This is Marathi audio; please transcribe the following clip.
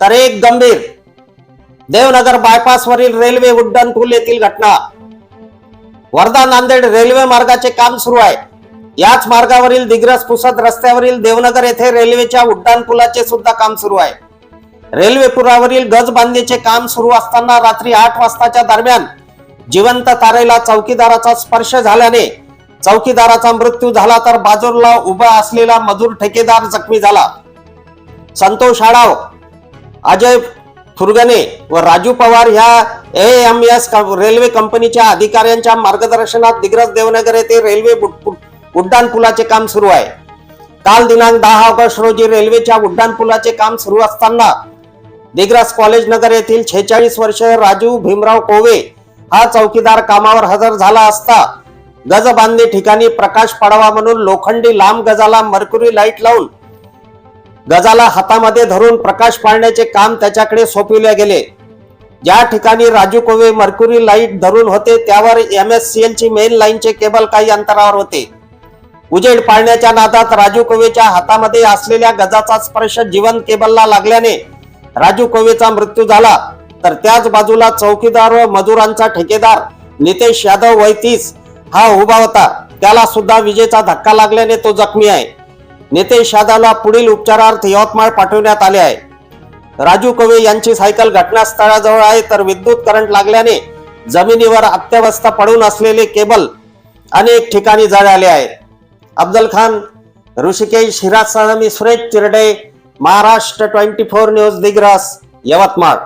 तर एक गंभीर देवनगर बायपास वरील रेल्वे उड्डाण पूल येथील घटना. वर्धा नांदेड रेल्वे मार्गाचे काम सुरू आहे. याच मार्गावरील दिग्रस पुसद रस्त्यावरील देवनगर येथे रेल्वेच्या उड्डाण पुलाचे सुद्धा काम सुरू आहे. रेल्वे पुलावरील गज बांधणीचे काम सुरू असताना रात्री आठ वाजताच्या दरम्यान जिवंत तारेला चौकीदाराचा स्पर्श झाल्याने चौकीदाराचा मृत्यू झाला तर बाजूला उभा असलेला मजूर ठेकेदार जखमी झाला. संतोष आढाव अजय फुरगणे व राजू पवार ह्या ए एम एस रेल्वे कंपनीच्या अधिकाऱ्यांच्या मार्गदर्शनात दिग्रस देवनगर येथे रेल्वे उड्डाणपुलाचे उड्डाण पुलाचे काम सुरू आहे. काल दिनांक दहा ऑगस्ट रोजी रेल्वेच्या उड्डाण पुलाचे काम सुरू असताना दिग्रस कॉलेज नगर येथील छेचाळीस वर्षीय राजू भीमराव कोवे हा चौकीदार कामावर हजर झाला असता गज बांधणी ठिकाणी प्रकाश पडावा म्हणून लोखंडी लांब गजाला मर्क्युरी लाइट लावून गजाला हातामध्ये धरून प्रकाश पाळण्याचे काम त्याच्याकडे सोपविले गेले. ज्या ठिकाणी राजू कोवे मर्क्युरी लाइट धरून होते त्यावर एम एस सी एलची मेन लाईनचे केबल काही अंतरावर होते. उजेड पाळण्याच्या नादात राजू कोवेच्या हातामध्ये असलेल्या गजाचा स्पर्श जीवन केबलला लागल्याने राजू कोवेचा मृत्यू झाला. तर त्याच बाजूला चौकीदार व मजुरांचा ठेकेदार नितेश यादव वैतीस हा उभा होता. त्याला सुद्धा विजेचा धक्का लागल्याने तो जखमी आहे. नितेश शादाला पुढील उपचारार्थ यवतमाळ पाठवण्यात आले आहे. राजू कवे यांची सायकल घटनास्थळाजवळ आहे तर विद्युत करंट लागल्याने जमिनीवर अत्यवस्था पडून असलेले केबल अनेक ठिकाणी जळाले आहे. अफजल खान ऋषिकेश हिराजसह मी Suresh Chirde Maharashtra twenty four news Digras Yavatmal.